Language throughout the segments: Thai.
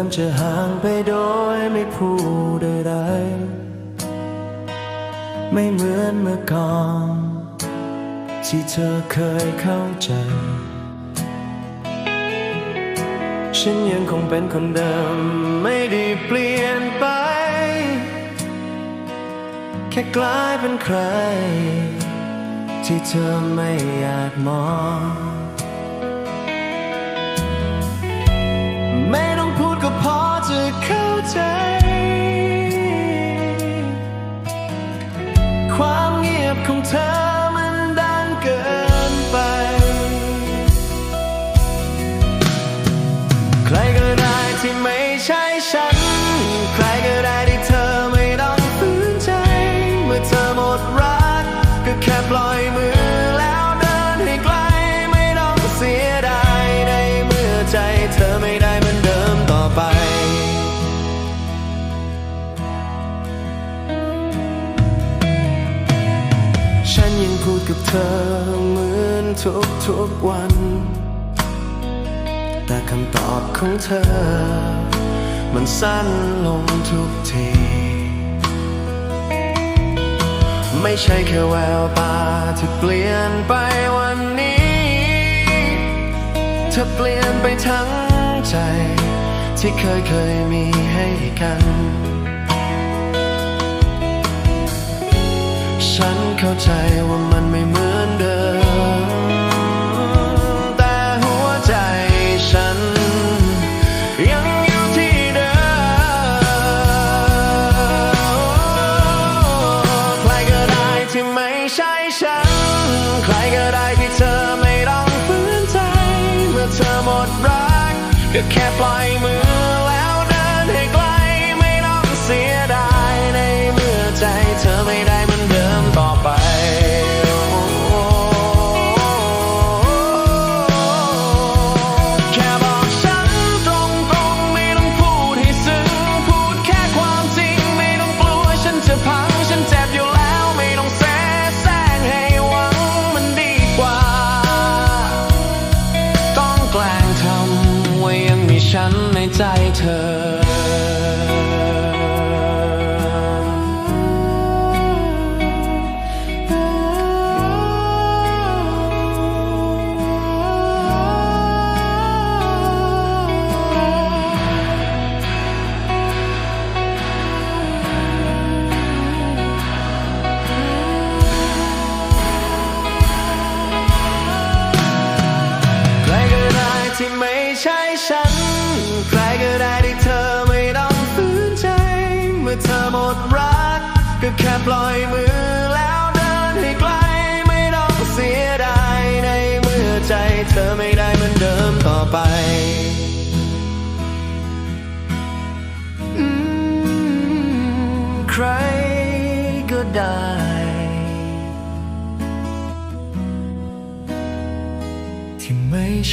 ธอเริ่มจะห่างไปโดยไม่พูดใดๆไม่เหมือนเมื่อก่อนที่เธอเคยเข้าใจ ฉันยังคงเป็นคนเดิมไม่ได้เปลี่ยนไป แค่กลายเป็นใคร ที่เธอไม่อยากมอง กับเธอเหมือนทุกทุกๆวัน แต่คำตอบของเธอ มันสั้นลงทุกที ไม่ใช่แค่แววตาที่เปลี่ยนไปวันนี้ เธอเปลี่ยนไปทั้งใจ ที่เคยเคยมีให้กัน ฉันเข้าใจว่ามันไม่เหมือนเดิม แต่หัวใจฉัน ยังอยู่ที่เดิม ใครก็ได้ที่ไม่ใช่ฉัน ใครก็ได้ที่เธอไม่ต้องฝืนใจ เมื่อเธอหมดรัก ก็แค่ปล่อยมือ ฉันในใจเธอ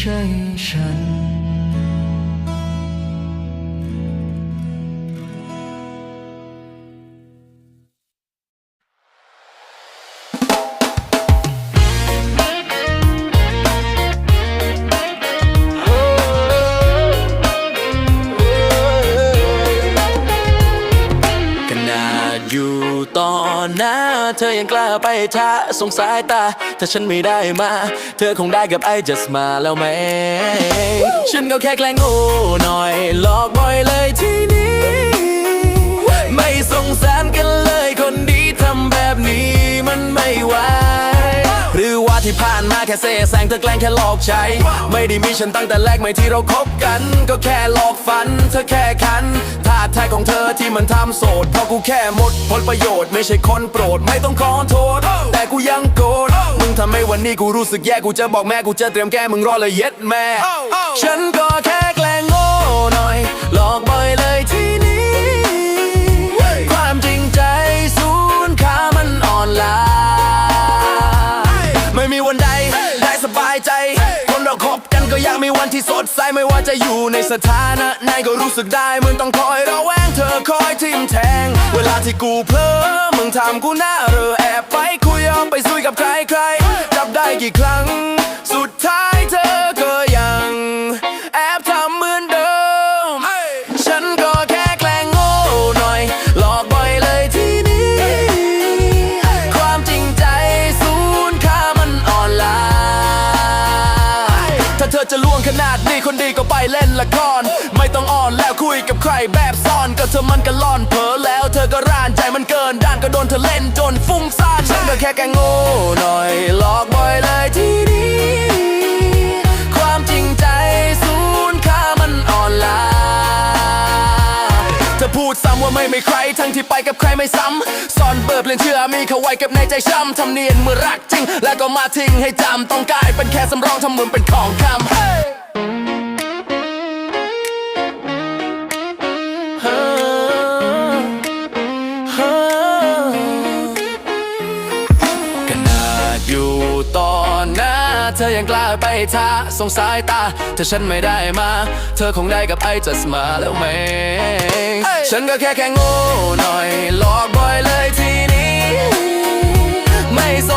ไม่ใอหน้าเธอยังกล้าไปท้าสงสายตา ถ้าฉันไม่ได้มา เธอคงได้กับไอ้ just มาแล้วไหม ฉันก็แค่แกล้งโง่หน่อย หลอกบ่อยเลยทีนี้ ไม่สงสารกัน ที่ผ่านมาแค่เสแสร้งเธอแกล้งแค่หลอกใจ ไม่ได้มีฉันตั้งแต่แรกไม่ที่เราคบกัน ก็แค่หลอกฝัน เธอแค่คันท่าทายของเธอที่มันทำโสดเพราะกูแค่หมดผลประโยชน์ไม่ใช่คนโปรดไม่ต้องขอโทษ แต่กูยังโกรธมึงทำให้วันนี้กูรู้สึกแย่กูจะบอกแม่กูจะเตรียมแก้มึงรอเลยเย็ดแม่ ฉันก็แค่ ดใสไม่ว่าจะอยู่ในสถานะไหนก็รู้สึกได้มึงต้องคอยระแวงเธอคอยทิมแทง เวลาที่กูเพลอมึงทำกูหน้าเรอแอบไปคุยเอาไปซุยกับใครใครจับได้กี่ครั้ง สุดท้าย ก็ไปเล่นละคร ไม่ต้องอ่อนแล้วคุยกับใครแบบซ่อน ก็เธอมันก็ล่อนเผลอแล้วเธอก็ร่านใจมันเกินด้านก็โดนเธอเล่นจนฟุ้งซ่านฉันก็แค่แกงโง่หน่อยหลอกบ่อยเลยทีนี้ความจริงใจสูญค่ามันอ่อนล้าเธอพูดซ้ำว่าไม่ไม่ใคร ทั้งที่ไปกับใครไม่ซ้ำซ่อนเบิร์บเล่นเชื่อมีเขาไว้ก็บในใจช้ำทำเนียนเมื่อรักจริง แล้วก็มาทิ้งให้จำต้องกลายเป็นแค่สำรองทำเหมือนเป็นของคำ Hey! ยังกล้าไปท้าสงสายตา ถ้าฉันไม่ได้มา เธอคงได้กับไอ้จัสมาแล้วไหม ฉันก็แค่แค่โง่หน่อยหลอกบ่อยเลยทีนี้ ไม่สง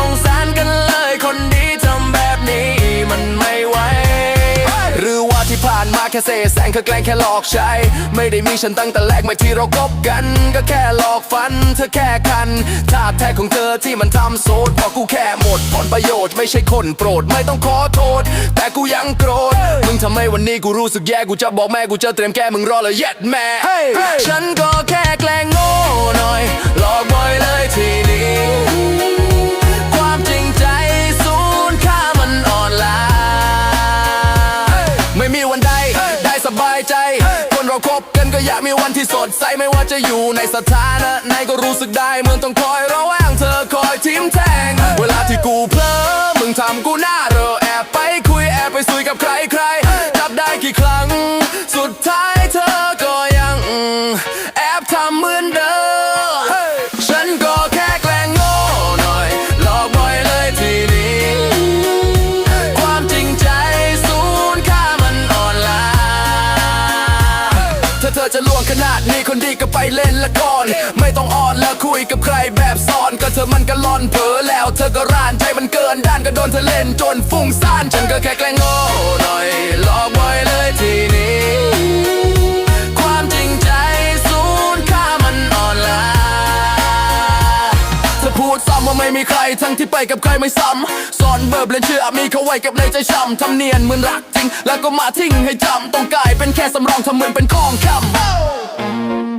แค่เสแสร้งแค่แกล้งแค่หลอกใช้ ไม่ได้มีฉันตั้งแต่แรกไม่ที่เราคบกัน ก็แค่หลอกฟัน เธอแค่คันท่าแท้ของเธอที่มันทำโซดพอกูแค่หมดผลประโยชน์ไม่ใช่คนโปรดไม่ต้องขอโทษ แต่กูยังโกรธมึงทำให้วันนี้กูรู้สึกแย่กูจะบอกแม่กูจะเตรียมแก้มึงรอเลยเย็ดแม่ ฉันก็แค่แกล้งโง่หน่อยหลอกบ่อยเลยทีนี้ เราคบกันก็อยากมีวันที่สดใสไม่ว่าจะอยู่ในสถานะไหนก็รู้สึกได้เหมือนต้องคอยระแวงเธอคอยทิมแทง เวลาที่กูเพลอมึงทำกูหน้า ขนาดนี้คนดีก็ไปเล่นละครไม่ต้องอ่อนแล้วคุยกับใครแบบซ้อนก็เธอมันก็ล่อนเผลอแล้วเธอก็รานใจมันเกินด้านก็โดนเธอเล่นจนฟุ้งซ่านฉันก็แค่แกล้งโง่หน่อยหลอกบ่อยเลยทีนี้ ว่าไม่มีใครทั้งที่ไปกับใครไม่ซ้ำซ่อนเบิร์บเล่นเชื่อมีเขาไว้กับในใจช้ำทำเนียนเหมือนรักจริง แล้วก็มาทิ้งให้จำต้องกลายเป็นแค่สำรองทำเหมือนเป็นของคำ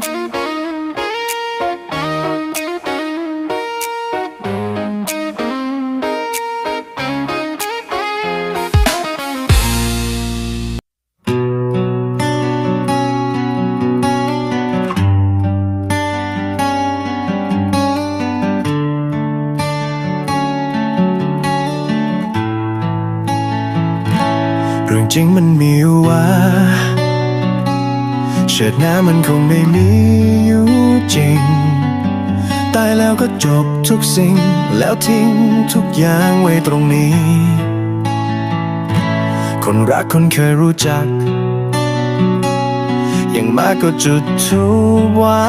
เชิดหน้ามันคงไม่มีอยู่จริง ตายแล้วก็จบทุกสิ่ง แล้วทิ้งทุกอย่างไว้ตรงนี้ คนรักคนเคยรู้จัก อย่างมากก็จุดทูบไว้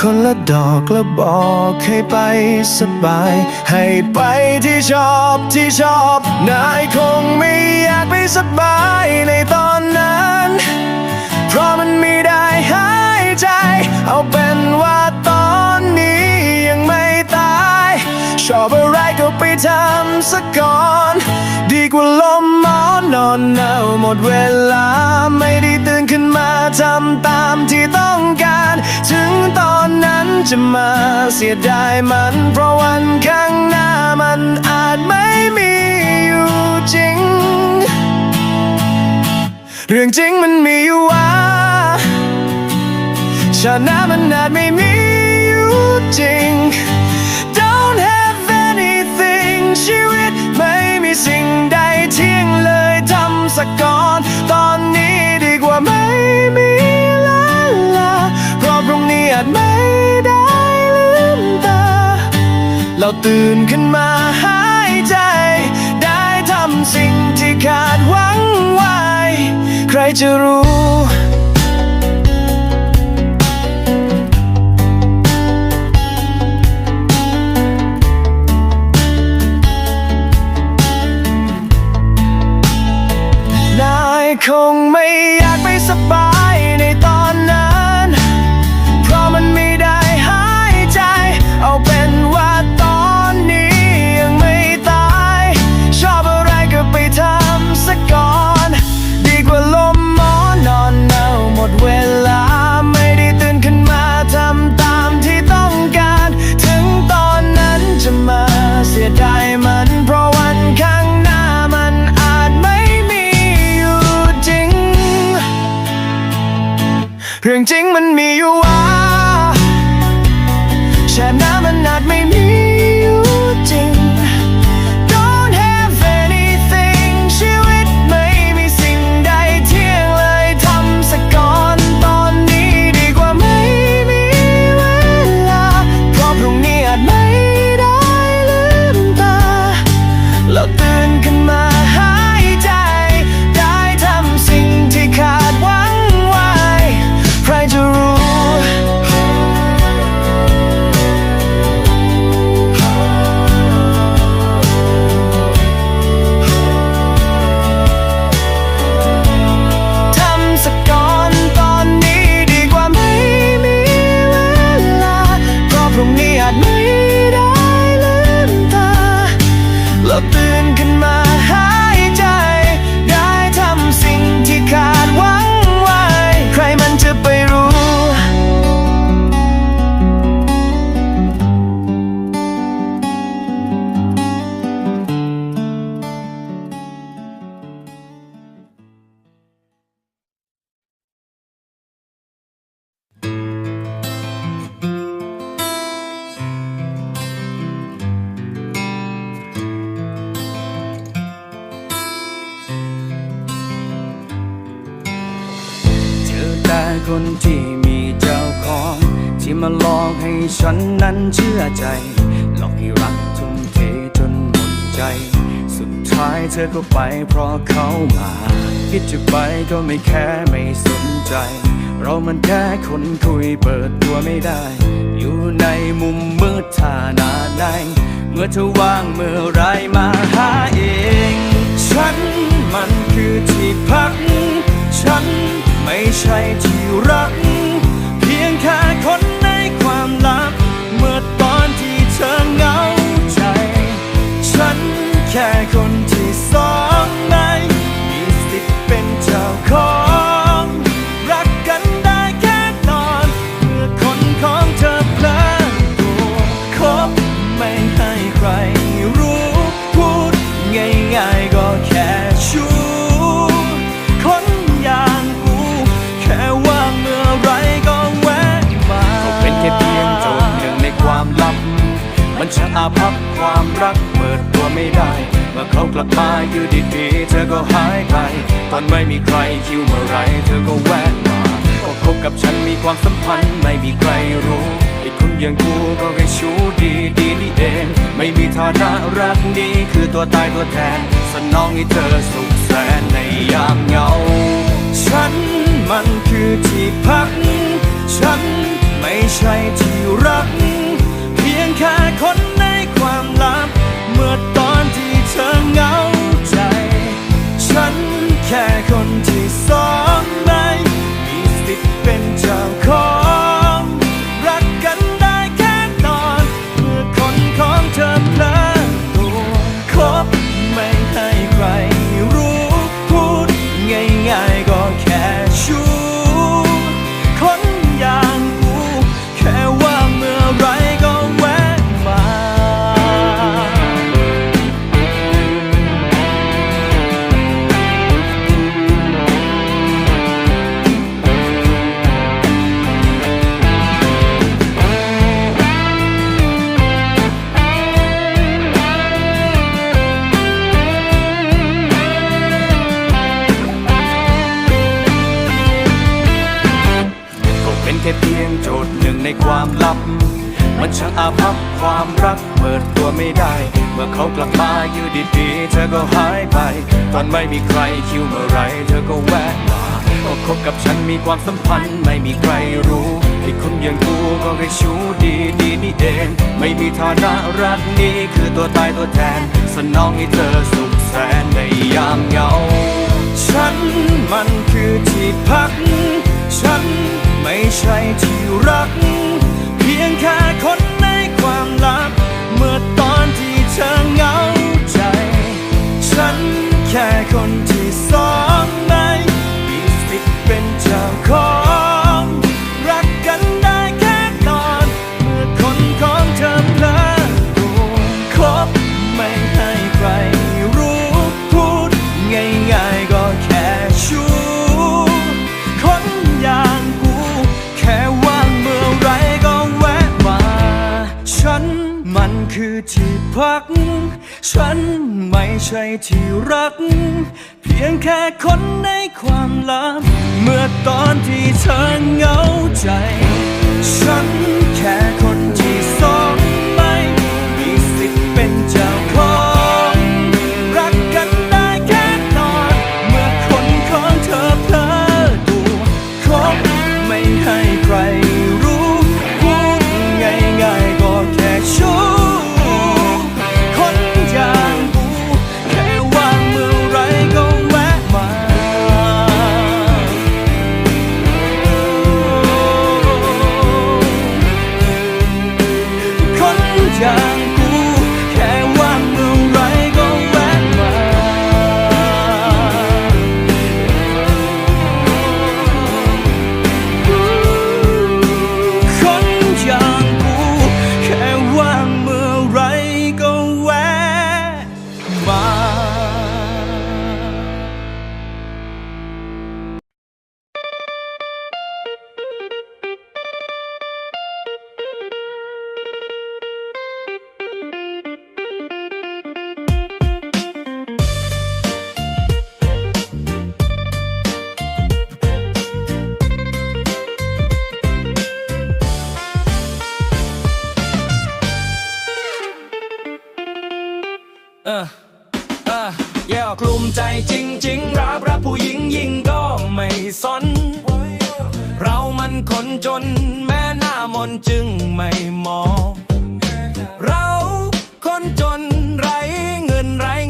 คนละดอกล้วบอกให้ไปส บาย ให้ไปที่ชอบที่ชอบ นายคงไม่อยากไปสบายในตอนนั้น เพราะมันไม่ได้หายใจ เอาเป็นว่าตอนนี้ยังไม่ อบอะไรก็ไปทำสักก่อน ดีกว่าลมหมอนนอนหนาหมดเวลา ไม่ได้ตื่นขึ้นมาทำตามที่ต้องการ ถึงตอนนั้นจะมาเสียดายมัน เพราะวันข้างหน้ามันอาจไม่มีอยู่จริง เรื่องจริงมันมีอยู่ว่าชาติหน้ามันอาจไม่มีอยู่จริง สิ่งใดเที่ยงเลยทำสักก่อน ตอนนี้ดีกว่าไม่มีลาลาเพราะพรุ่งนี้อาจไม่ได้ลืมตา เราตื่นขึ้นมาหายใจ ได้ทำสิ่งที่ขาดหวังไว้ ใครจะรู้า เรื่องจริงมันมีอยู่ว่า คนที่มีเจ้าของ ที่มาหลอกให้ฉันนั้นเชื่อใจ หลอกให้รักทุ่มเทจนหมดใจ สุดท้ายเธอก็ไปเพราะเขามาคิดจะไปก็ไม่แค่ไม่สนใจ เรามันแค่คนคุยเปิดตัวไม่ได้ อยู่ในมุมมืดท่านาไหนเมื่อเธอว่างเมื่อไรมาหาเอง ฉันมันคือที่พัก ฉันไม่ใช่ที่ รักเปิดตัวไม่ได้ เมื่อเขากลับมาอยู่ดีๆเธอก็หายไป ตอนไม่มีใครคิวเมื่อไรเธอก็แวะมาก็คบกับฉันมีความสัมพันธ์ไม่มีใครรู้ไอ้คนอย่างกูก็แค่ชู้ดีดีๆนี่เอง ไม่มีฐานะรักนี้คือตัวตายตัวแทนสนองให้เธอสุขแสนในยามเหงา ฉันมันคือที่พัก ฉันไม่ใช่ที่รัก เพียงแค่คนใน ลับ เมื่อตอนที่เธอเหงา งโจทย์หนึ่งในความลับ มันช่างอาภัพความรักเปิดตัวไม่ได้ เมื่อเขากลับมาอยู่ดีๆเธอก็หายไป ตอนไม่มีใครคิวเมื่อไรเธอก็แวะมาก็คบกับฉันมีความสัมพันธ์ไม่มีใครรู้ไอ้คนอย่างกูก็แค่ชู้ดีดีนี่เอง ไม่มีฐานะรักนี้คือตัวตายตัวแทน สนองให้เธอสุขแสนในยามเหงา ฉันมันคือที่พัก ฉัน ไม่ใช่ที่รัก เพียงแค่คน ออแย่กลุ่มใจจริง ๆ รับรับผู้หญิงยิ่งก็ไม่สน เรามันคนจน แม่หน้ามนจึงไม่มอง เราคนจนไรเงินไรเ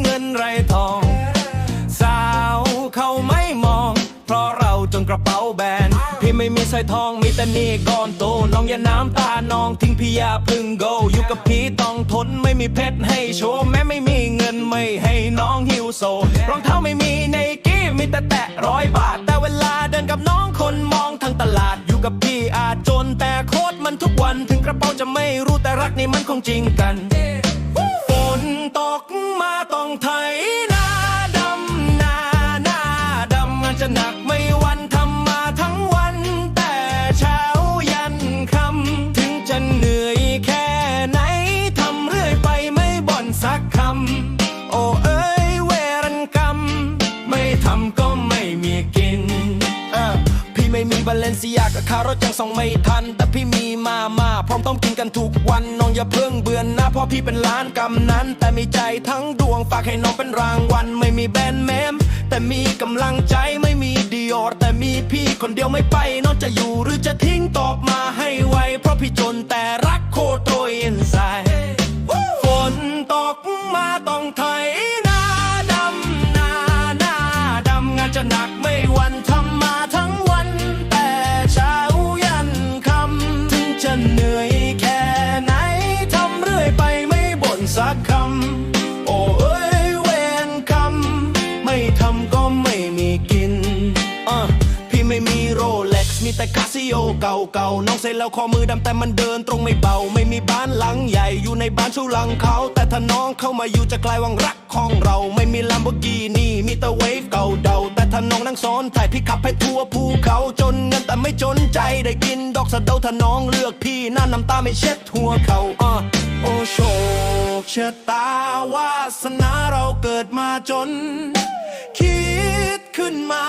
พี่ไม่มีสร้อยทองมีแต่นี่ก้อนโตน้องอย่าน้ำตาน้องทิ้งพี่อย่าพึ่งโกอยู่กับพี่ต้องทนไม่มีเพชรให้โชว์แม้ไม่มีเงินไม่ให้น้องหิวโซรองเท้าไม่มีในกี้มีแต่แตะร้อยบาท แต่เวลาเดินกับน้องคนมองทั้งตลาดอยู่กับพี่อาจจนแต่โคตรมันทุกวันถึงกระเป๋าจะไม่รู้แต่รักนี่มันคงจริงกันฝนตกมาต้องไถนาเลนซิยากับคารถยังส่งไม่ทัน แต่พี่มีมามาพร้อมต้องกินกันทุกวันน้องอย่าเพิ่งเบื่อนะเพราะพี่เป็นล้านกำนั้น แต่มีใจทั้งดวงฝากให้น้องเป็นรางวัลไม่มีแบรนด์เมมแต่มีกำลังใจไม่มีดีออร์แต่มีพี่คนเดียวไม่ไปน้องจะอยู่หรือจะทิ้งตอบมาให้ไวเพราะพี่จนแต่รักโคตรอินไซ แต่าเก่าน้องเซ็นแล้วข้อมือดำแต่มันเดินตรงไม่เบา ไม่มีบ้านหลังใหญ่อยู่ในบ้านชูหลังเขา แต่ถ้าน้องเข้ามาอยู่จะกลายวังรักของเรา ไม่มีลัมโบกินี่มีแต่เวฟเก่าเดาแต่ถ้าน้องนั่งซ้อนถ่ายพี่ขับให้ทั่วภูเขาจนเงินแต่ไม่จนใจได้กินดอกสะเดาถ้าน้องเลือกพี่หน้าน้ำตาไม่เช็ดหัวเขาอะโอ้โชคชะตาวาสนาเราเกิดมาจน คิดขึ้นมา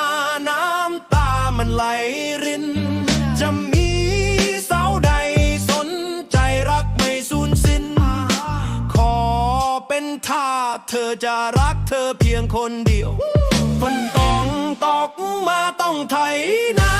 น้ำตามันไหลริน เธอจะรักเธอเพียงคนเดียวฝนต้องตกมาต้องไถนา